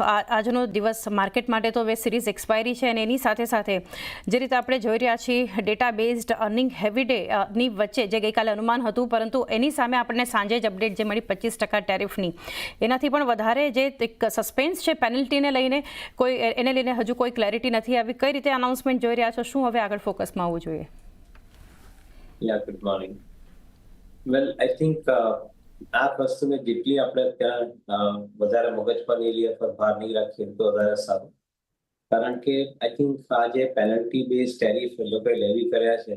આજનો દિવસ માર્કેટ માટે તો વેબ સિરીઝ એક્સપાયરી છે અને એની સાથે સાથે જે રીતે આપણે જોઈ રહ્યા છીએ ડેટા બેઝડ અર્નિંગ હેવી ડેની વચ્ચે જે ગઈકાલે અનુમાન હતું પરંતુ એની સામે આપણને સાંજે જ અપડેટ જે મળી પચીસ ટકા ટેરિફની એનાથી પણ વધારે જે એક સસ્પેન્સ છે પેનલ્ટીને લઈને કોઈ એને લઈને હજુ કોઈ ક્લેરિટી નથી આવી. કઈ રીતે અનાઉન્સમેન્ટ જોઈ રહ્યા છો? શું હવે આગળ ફોકસમાં આવવું જોઈએ? Ya good morning well I uh, આ વસ્તુને જેટલી આપણે ત્યાં વધારે મગજ પર લઈ લઈએ, અથવા ભાર નહીં રાખીએ, તો વધારે સારું. કારણ કે આઈ થિંક આ જે પેનલ્ટી બેઝ ટેરિફ લોકોએ લેવી કર્યા છે,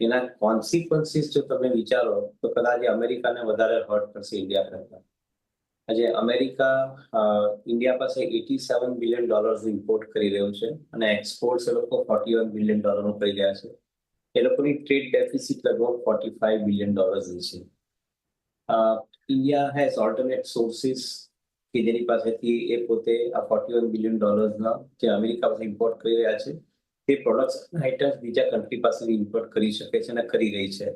એના કોન્સિક્વન્સીસ જો તમે વિચારો, તો કદાચ અમેરિકાને વધારે હર્ટ કરશે ઇન્ડિયા કરતા. આજે અમેરિકા ઇન્ડિયા પાસે eighty seven billion dollars import કરી રહ્યું છે, અને એક્સપોર્ટ્સ એ લોકો ફોર્ટી વન બિલિયન ડોલરનું કરી રહ્યા છે. એ લોકોની ટ્રેડ ડેફિસિટ લગભગ ફોર્ટી ફાઈવ બિલિયન ડોલર્સની છે. ઇન્ડિયા હેઝ ઓલ્ટરનેટ સોર્સિસ કે જેની પાસેથી એ પોતે આ ફોર્ટી વન બિલિયન ડોલર્સના જે અમેરિકા પાસે ઇમ્પોર્ટ કરી રહ્યા છે તે પ્રોડક્ટ્સ આઇટમ્સ બીજા કન્ટ્રી પાસેથી ઇમ્પોર્ટ કરી શકે છે અને કરી રહી છે.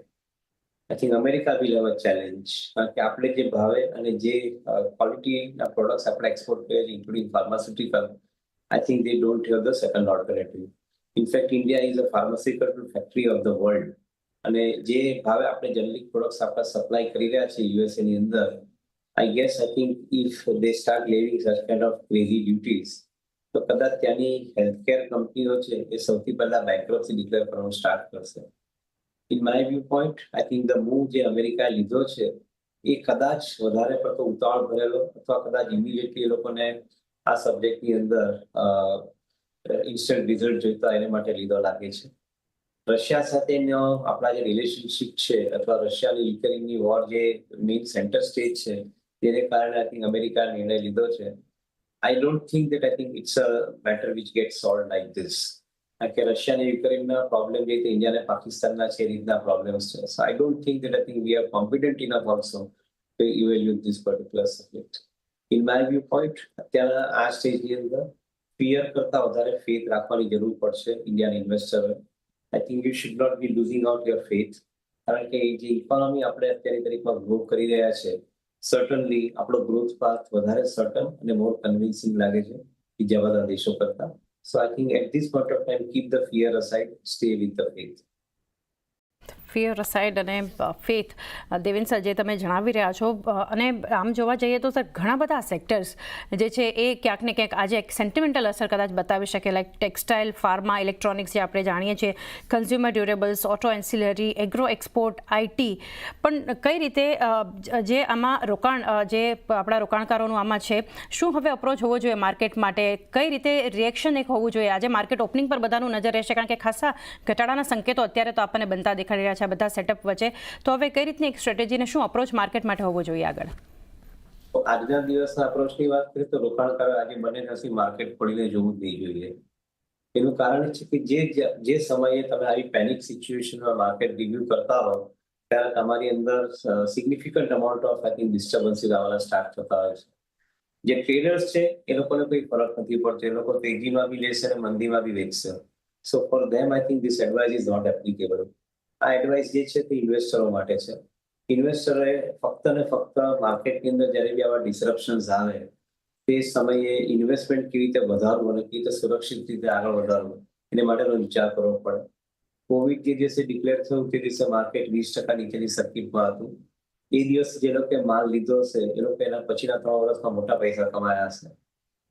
I think America will have a challenge કારણ કે આપણે જે ભાવે અને જે ક્વોલિટીના પ્રોડક્ટ્સ આપણે એક્સપોર્ટ કરીએ છીએ including pharmaceutical I think they don't have the second alternative in fact India is a pharmaceutical factory of the world અને જે ભાવે આપણે જનરિક પ્રોડક્ટ્સ આપણે સપ્લાય કરી રહ્યા છીએ યુએસએ ની અંદર I guess I think if they start leaving such kind of crazy duties તો કદાચ ત્યાંની હેલ્થકેર કંપનીઓ છે એ સૌથી પહેલા બેંકરપ્સી ડિક્લેર કરવાનું સ્ટાર્ટ કરશે. In my view point I think the move જે અમેરિકાએ લીધો છે, એ કદાચ વધારે પડતો ઉતાવળ ભરેલો અથવા કદાચ ઇમિડિયેટલી એ લોકોને આ સબ્જેક્ટની અંદર ઇન્સ્ટન્ટ રિઝલ્ટ જોઈતા એને માટે લીધો લાગે છે. રશિયા સાથેનો આપણા જે રિલેશનશિપ છે અથવા રશિયાની યુક્રેનની વોર જે મેઇન સેન્ટર સ્ટેજ છે, તેને કારણે આઈ થિંક અમેરિકા નિર્ણય લીધો છે. I don't think that I think it's a matter which get solve like this કારણ કે રશિયા અને યુક્રેનના પ્રોબ્લેમ જે રીતે ઇન્ડિયા અને પાકિસ્તાનના છે, એ રીતના પ્રોબ્લેમ્સ છે. So I don't think that I think we are competent enough also to evaluate this particular subject in my view point અત્યારના આ સ્ટેજની અંદર ફિયર કરતા વધારે ફેથ રાખવાની જરૂર પડશે Indian ઇન્વેસ્ટરોએ I think you should not be losing out your faith કારણ કે જે ઇકોનોમી આપણે અત્યારની તારીખમાં ગ્રો કરી રહ્યા છે સર્ટનલી આપણો ગ્રોથ પાથ વધારે સર્ટન અને મોર કન્વિન્સિંગ લાગે છે બીજા બધા દેશો કરતા. So I think at this point of time keep the fear aside stay with the faith fear side અને ફેથ. દેવેન સર, જે તમે જણાવી રહ્યા છો અને આમ જોવા જઈએ તો, સર, ઘણા બધા સેક્ટર્સ જે છે એ ક્યાંક ને ક્યાંક આજે એક સેન્ટિમેન્ટલ અસર કદાચ બતાવી શકે લાઈક ટેક્સટાઇલ ફાર્મા ઇલેક્ટ્રોનિક્સ જે આપણે જાણીએ છીએ consumer durables auto ancillary agro export IT પણ કઈ રીતે જે આમાં રોકાણ જે આપણા રોકાણકારોનું આમાં છે, શું હવે અપ્રોચ હોવો જોઈએ માર્કેટ માટે? કઈ રીતે રિએક્શન એક હોવું જોઈએ? આજે માર્કેટ ઓપનિંગ પર બધાનું નજર રહેશે, કારણ કે ખાસા ઘટાડાના સંકેતો અત્યારે તો આપણને બનતા દેખાડી રહ્યા છે. આ બધા સેટઅપ વચ્ચે. તો હવે કઈ રીતની એક સ્ટ્રેટેજીને શું અપ્રોચ માર્કેટ માટે હોવો જોઈએ આગળ? આજના દિવસના અપ્રોચની વાત કરીએ તો રોકાણકારો આજે બને નથી માર્કેટ ખોલીને જોવું જ નહીં જોઈએ. એનું કારણ છે કે જે જે સમયે તમે આવી પેનિક સિચ્યુએશનમાં માર્કેટ રિવ્યુ કરતા હો, ત્યારે તમારી અંદર significant amount of I think disturbances આવવાના સ્ટાર્ટ થતા હોય છે. જે ટ્રેડર્સ છે, એ લોકોને કોઈ ફરક નથી પડતો. એ લોકો તેજીમાં બી લેશે અને મંદીમાં બી વેચશે. So for them I think this advise is not applicable આ એડવાઇસ જે છે તે ઇન્વેસ્ટરો માટે છે. ઇન્વેસ્ટરોએ ફક્ત ને ફક્ત માર્કેટની અંદર જ્યારે બી આવા ડિસરપ્શન્સ આવે, તે સમયે ઇન્વેસ્ટમેન્ટ કેવી રીતે વધારવું અને કેવી રીતે સુરક્ષિત રીતે આગળ વધારવું, એને માટેનો વિચાર કરવો પડે. કોવિડ જે દિવસે ડિક્લેર થયું તે દિવસે માર્કેટ વીસ ટકા નીચેની સર્કિટમાં હતું. એ દિવસ જે લોકોએ માલ લીધો હશે, એ લોકો એના પછીના ત્રણ વર્ષમાં મોટા પૈસા કમાયા હશે.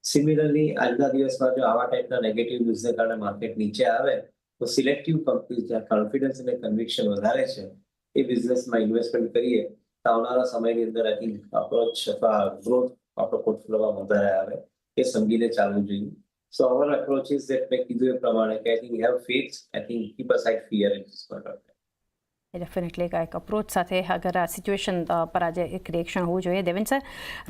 સિમિલરલી આજના દિવસમાં જો આવા ટાઈપના નેગેટિવ ન્યૂઝને કારણે માર્કેટ નીચે આવે તો સિલેક્ટિવ કંપની જ્યાં કોન્ફિડન્સ અને કન્વિક્શન વધારે છે, એ બિઝનેસમાં ઇન્વેસ્ટમેન્ટ કરીએ, તો આવનારા સમયની અંદર આઈ થિંક અપ્રોચ અથવા ગ્રોથ આપણો પોર્ટફોલિયોમાં વધારે આવે, એ સમજીને ચાલવું જોઈએ. So our approach is that મેં કીધું એ પ્રમાણે કે I think have faith I think keep aside fear in this product definitely એક અપ્રોચ સાથે અગર આ સિચ્યુએશન પર આજે એક રિએક્શન હોવું જોઈએ. દેવેન સર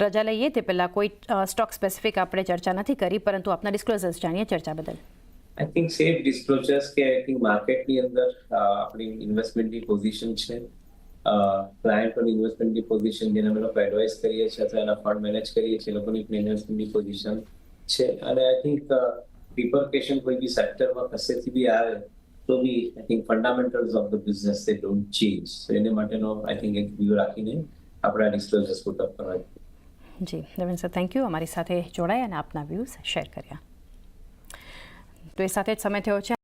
રજા લઈએ તે પહેલાં કોઈ સ્ટોક સ્પેસિફિક આપણે ચર્ચા નથી કરી, પરંતુ આપના ડિસ્ક્લોઝર્સ જાણીએ ચર્ચા બદલ. આઈ થિંક સેફ ડિસ્ક્લોઝર્સ કે આઈ થિંક માર્કેટની અંદર આપણી ઇન્વેસ્ટમેન્ટની પોઝિશન છે. ક્લાયન્ટોની ઇન્વેસ્ટમેન્ટની પોઝિશન જેને અમે લોકો એડવાઇસ કરીએ છીએ અથવા એના ફંડ મેનેજ કરીએ છીએ લોકોની ઇન્વેસ્ટમેન્ટની પોઝિશન છે. અને આઈ થિંક રિપરકેશન કોઈ બી સેક્ટરમાં કશેથી બી આવે, તો બી I think fundamentals of the business they don't change so એને માટેનો આઈ થિંક એક વ્યૂ રાખીને આપણે આ ડિસ્ક્લોઝર્સ પુટ અપ કરવા ji Deven sir thank you અમારી સાથે જોડાયા અને આપના વ્યૂઝ શેર કર્યા. તો એ સાથે જ સમય થયો છે